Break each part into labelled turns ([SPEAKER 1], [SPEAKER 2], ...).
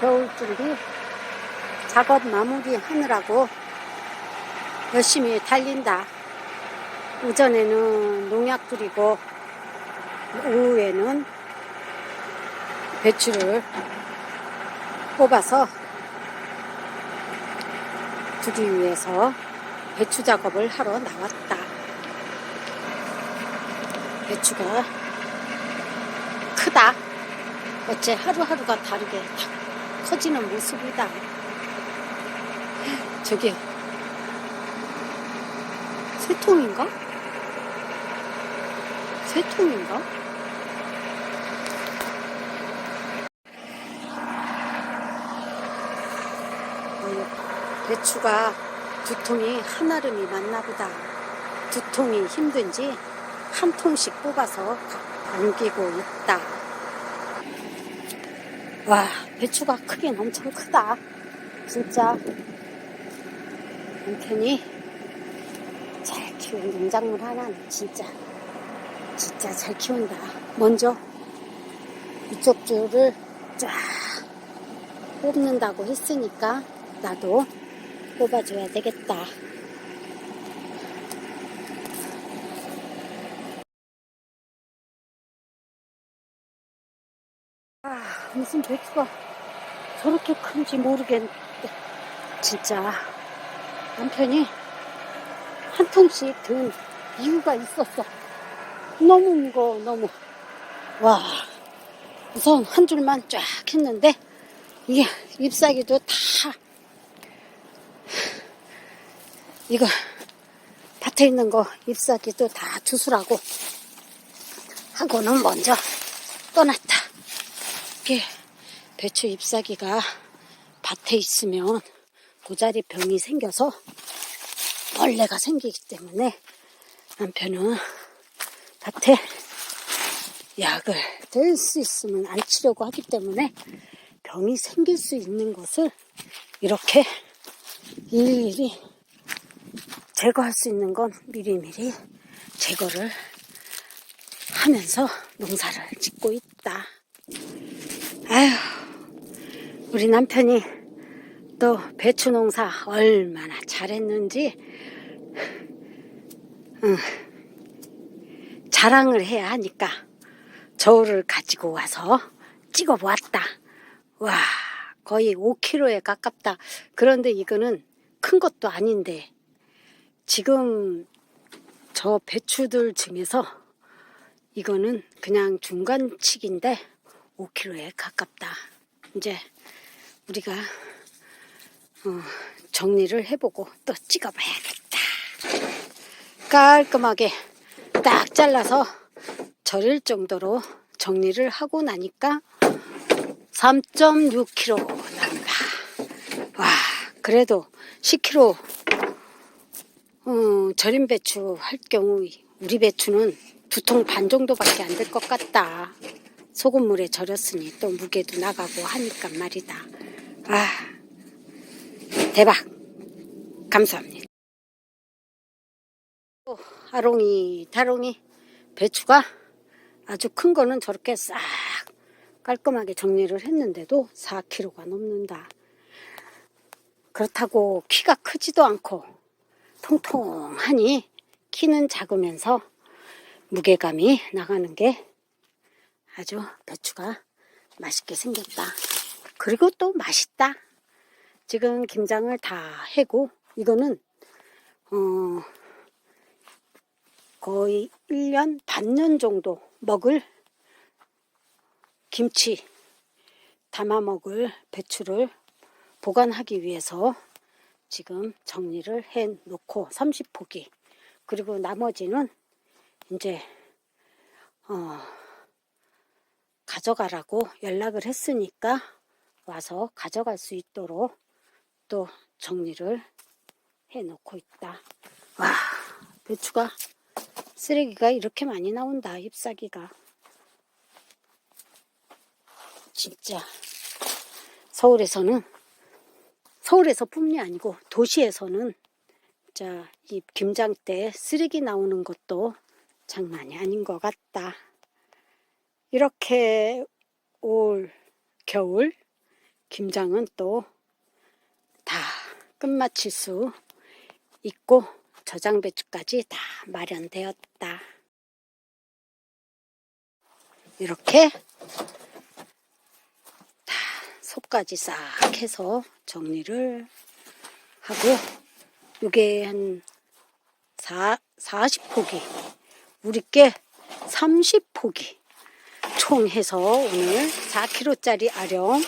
[SPEAKER 1] 겨울 준비 작업 마무리 하느라고 열심히 달린다. 오전에는 농약 뿌리고 오후에는 배추를 뽑아서 두기 위해서 배추 작업을 하러 나왔다. 배추가 크다. 어째 하루하루가 다르게 탁 커지는 모습이다. 저기 세 통인가? 세 통인가? 어, 배추가 두 통이 한아름이 맞나 보다. 두 통이 힘든지 한 통씩 뽑아서 옮기고 있다. 와, 배추가 크긴 엄청 크다. 진짜 남편이 잘 키운 농작물 하나는 진짜 진짜 잘 키운다. 먼저 이쪽 줄을 쫙 뽑는다고 했으니까 나도 뽑아줘야 되겠다. 아, 무슨 배추가 저렇게 큰지 모르겠는데 진짜 남편이 한 통씩 든 이유가 있었어. 너무 무거워, 너무. 와, 우선 한 줄만 쫙 했는데, 이게 잎사귀도 다, 이거, 밭에 있는 거 잎사귀도 다 주스라고 하고는 먼저 떠났다. 이게 배추 잎사귀가 밭에 있으면 고자리 병이 생겨서 벌레가 생기기 때문에 남편은 밭에 약을 될수 있으면 안 치려고 하기 때문에 병이 생길 수 있는 것을 이렇게 일일이 제거할 수 있는 건 미리미리 제거를 하면서 농사를 짓고 있다. 아휴, 우리 남편이 또 배추 농사 얼마나 잘했는지 응, 자랑을 해야 하니까 저울을 가지고 와서 찍어보았다. 와, 거의 5kg에 가깝다. 그런데 이거는 큰 것도 아닌데 지금 저 배추들 중에서 이거는 그냥 중간치기인데 5kg에 가깝다. 이제 우리가 어, 정리를 해보고 또 찍어봐야겠다. 깔끔하게 딱 잘라서 절일 정도로 정리를 하고 나니까 3.6kg 나온다. 와, 그래도 10kg 어, 절임 배추 할 경우 우리 배추는 두 통 반 정도밖에 안 될 것 같다. 소금물에 절였으니 또 무게도 나가고 하니까 말이다. 아, 대박. 감사합니다. 또 아롱이, 다롱이, 배추가 아주 큰 거는 저렇게 싹 깔끔하게 정리를 했는데도 4kg가 넘는다. 그렇다고 키가 크지도 않고 통통하니 키는 작으면서 무게감이 나가는 게 아주 배추가 맛있게 생겼다. 그리고 또 맛있다. 지금 김장을 다 해고 이거는 어 거의 1년 반년 정도 먹을 김치 담아 먹을 배추를 보관하기 위해서 지금 정리를 해 놓고 30포기 그리고 나머지는 이제 어 가져가라고 연락을 했으니까 와서 가져갈 수 있도록 또 정리를 해 놓고 있다. 와, 배추가 쓰레기가 이렇게 많이 나온다. 잎사귀가. 진짜 서울에서는 서울에서 뿐이 아니고 도시에서는 자, 이 김장 때 쓰레기 나오는 것도 장난이 아닌 것 같다. 이렇게 올 겨울 김장은 또 다 끝마칠 수 있고 저장 배추까지 다 마련되었다. 이렇게 다 속까지 싹 해서 정리를 하고 요게 한 4, 40포기 우리께 30포기 총 해서 오늘 4kg짜리 아령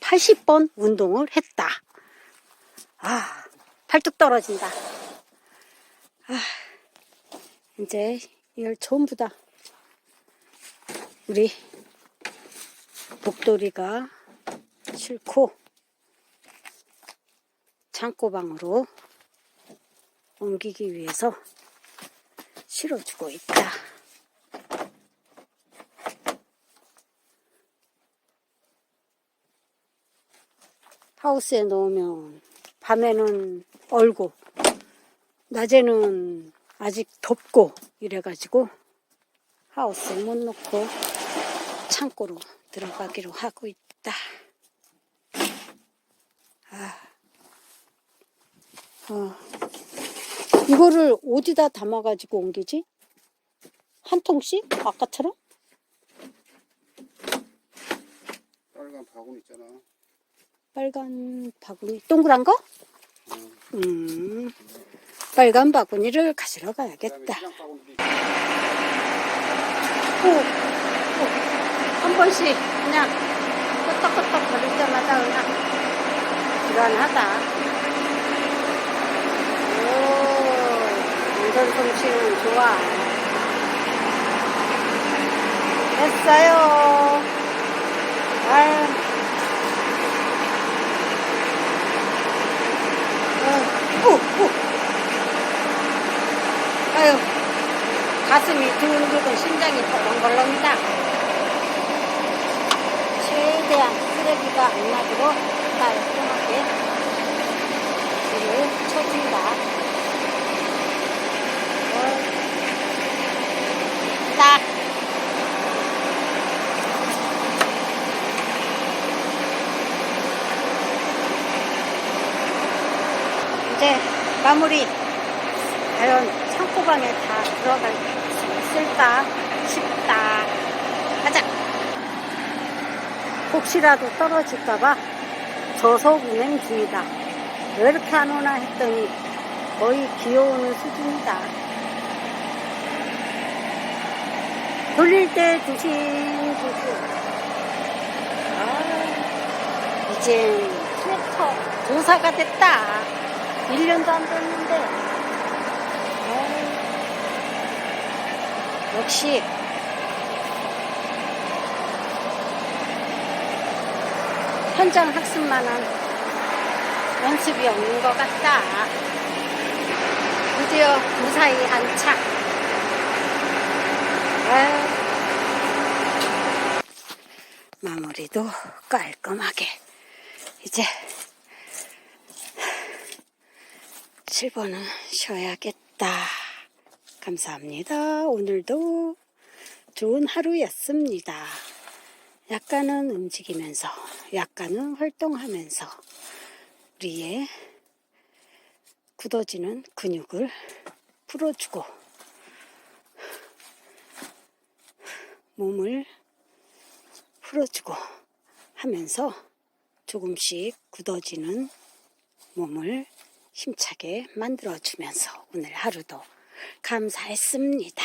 [SPEAKER 1] 80번 운동을 했다. 아, 팔뚝 떨어진다. 아, 이제 이걸 전부 다 우리 목도리가 싫고 창고방으로 옮기기 위해서 실어주고 있다. 하우스에 넣으면 밤에는 얼고 낮에는 아직 덥고 이래가지고 하우스에 못 놓고 창고로 들어가기로 하고 있다. 아, 어, 이거를 어디다 담아가지고 옮기지? 한 통씩? 아까처럼?
[SPEAKER 2] 빨간 바구니 있잖아.
[SPEAKER 1] 빨간 바구니, 동그란 거?
[SPEAKER 2] 응.
[SPEAKER 1] 음, 빨간 바구니를 가지러 가야겠다. 오, 오, 한 번씩 그냥 끄떡끄떡 거릴 때마다 그냥 불안하다. 오, 운전 솜씨는 좋아. 됐어요. 아유. 아유. 가슴이 두근두근 심장이 벌렁벌렁이다. 최대한 쓰레기가 안 나도록 깔끔하게 불을 쳐준다. 이제 마무리. 과연 창고방에 다 들어갈 수 있을까 싶다. 가자. 혹시라도 떨어질까봐 저속 운행 중이다. 왜 이렇게 안 오나 했더니 거의 기어오는 수준이다. 돌릴 때 조심 조심. 아, 이젠 트랙터 도사가 됐다. 1년도 안 됐는데. 아유, 역시 현장 학습만한 연습이 없는 것 같다. 드디어 무사히 안착. 아유. 마무리도 깔끔하게. 이제 7번은 쉬어야겠다. 감사합니다. 오늘도 좋은 하루였습니다. 약간은 움직이면서, 약간은 활동하면서 우리의 굳어지는 근육을 풀어주고 몸을 풀어주고 하면서 조금씩 굳어지는 몸을 힘차게 만들어주면서 오늘 하루도 감사했습니다.